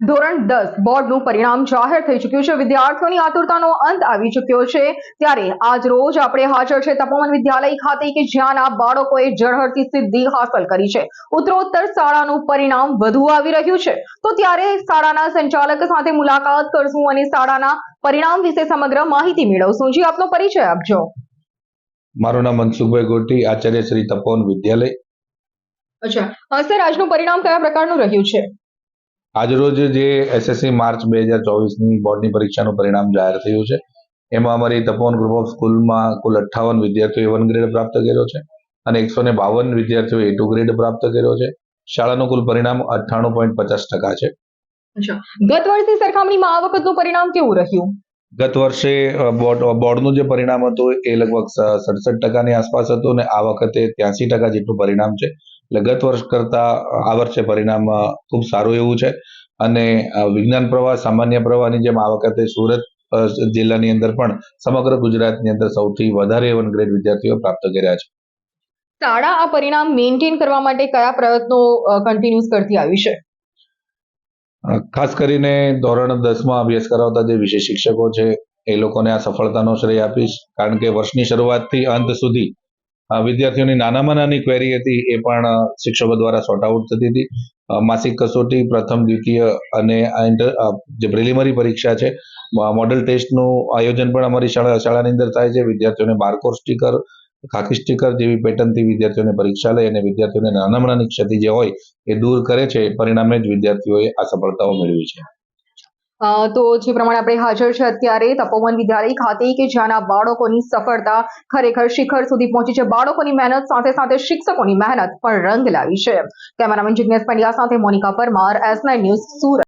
ધોરણ દસ બોર્ડનું પરિણામ જાહેર થઈ ચૂક્યું છે. વિદ્યાર્થીઓની આતુરતાનો અંત આવી ચૂક્યો છે. ત્યારે આજ રોજ આપણે હાજર છે તપોવન વિદ્યાલય ખાતે કે જ્યાંના બાળકોએ જળહળતી સિદ્ધિ હાંસલ કરી છે. ઉત્તરોત્તર શાળાનું પરિણામ વધુ આવી રહ્યું છે. તો ત્યારે શાળાના સંચાલક સાથે મુલાકાત કરશું અને શાળાના પરિણામ વિશે સમગ્ર માહિતી મેળવશું. જી આપનો પરિચય આપજો. મારું નામ મનસુખભાઈ ગોટી આચાર્ય શ્રી તપોવન વિદ્યાલય. અચ્છા. સર આજનું પરિણામ કયા પ્રકારનું રહ્યું છે? આજરોજ જે એસએસસી માર્ચ બે હજાર ચોવીસની બોર્ડની પરીક્ષાનું પરિણામ જાહેર થયું છે. એમાં અમારી તપોવન ગ્રુપ ઓફ સ્કૂલમાં કુલ અઠ્ઠાવન વિદ્યાર્થીઓએ વન ગ્રેડ પ્રાપ્ત કર્યો છે અને એકસો ને બાવન વિદ્યાર્થીઓએ ટુ ગ્રેડ પ્રાપ્ત કર્યો છે. શાળાનું કુલ પરિણામ અઠ્ઠાણું પોઈન્ટ પચાસ ટકા છે. ગત વર્ષની સરખામણીમાં આ વખતનું પરિણામ કેવું રહ્યું? ગત વર્ષે બોર્ડ બોર્ડનું જે પરિણામ હતું એ લગભગ સડસઠ ટકાની આસપાસ હતું અને આ વખતે ત્યાંસી ટકા જેટલું પરિણામ છે. એટલે ગત વર્ષ કરતા આ વર્ષે પરિણામ ખૂબ સારું એવું છે. અને વિજ્ઞાન પ્રવાહ સામાન્ય પ્રવાહની જેમ આ વખતે સુરત જિલ્લાની અંદર પણ સમગ્ર ગુજરાતની અંદર સૌથી વધારે વન ગ્રેડ વિદ્યાર્થીઓ પ્રાપ્ત કર્યા છે. શાળા આ પરિણામ મેન્ટેન કરવા માટે કયા પ્રયત્નો કન્ટિન્યુઅસ કરતી આવી છે? ખાસ કરીને ધોરણ દસમાં અભ્યાસ કરાવતા જે વિષય શિક્ષકો છે એ લોકોને આ સફળતાનો શ્રેય આપીશ. કારણ કે વર્ષની શરૂઆતથી અંત સુધી વિદ્યાર્થીઓની નાનામાં નાની ક્વેરી હતી એ પણ શિક્ષકો દ્વારા સોર્ટ આઉટ થતી હતી. માસિક કસોટી, પ્રથમ, દ્વિતીય અને જે પ્રિલિમરી પરીક્ષા છે મોડલ ટેસ્ટનું આયોજન પણ અમારી શાળા, શાળાની અંદર થાય છે. વિદ્યાર્થીઓને બારકોડ સ્ટીકર ખાખી સ્ટીકર જેવી પેટર્નથી વિદ્યાર્થીઓને પરીક્ષા લઈ અને વિદ્યાર્થીઓને નાનામાં નાની ક્ષતિ જે હોય એ દૂર કરે છે. પરિણામે જ વિદ્યાર્થીઓએ આ સફળતાઓ મેળવી છે. તો જે પ્રમાણે આપણે હાજર છે અત્યારે તપોવન વિદ્યાલય ખાતે કે જ્યાંના બાળકોની સફળતા ખરેખર શિખર સુધી પહોંચી છે. બાળકોની મહેનત સાથે સાથે શિક્ષકોની મહેનત પણ રંગ લાવી છે. કેમેરામેન જિજ્ઞેશ પંડ્યા સાથે મોનિકા પરમાર, એસ ન્યૂઝ સુરત.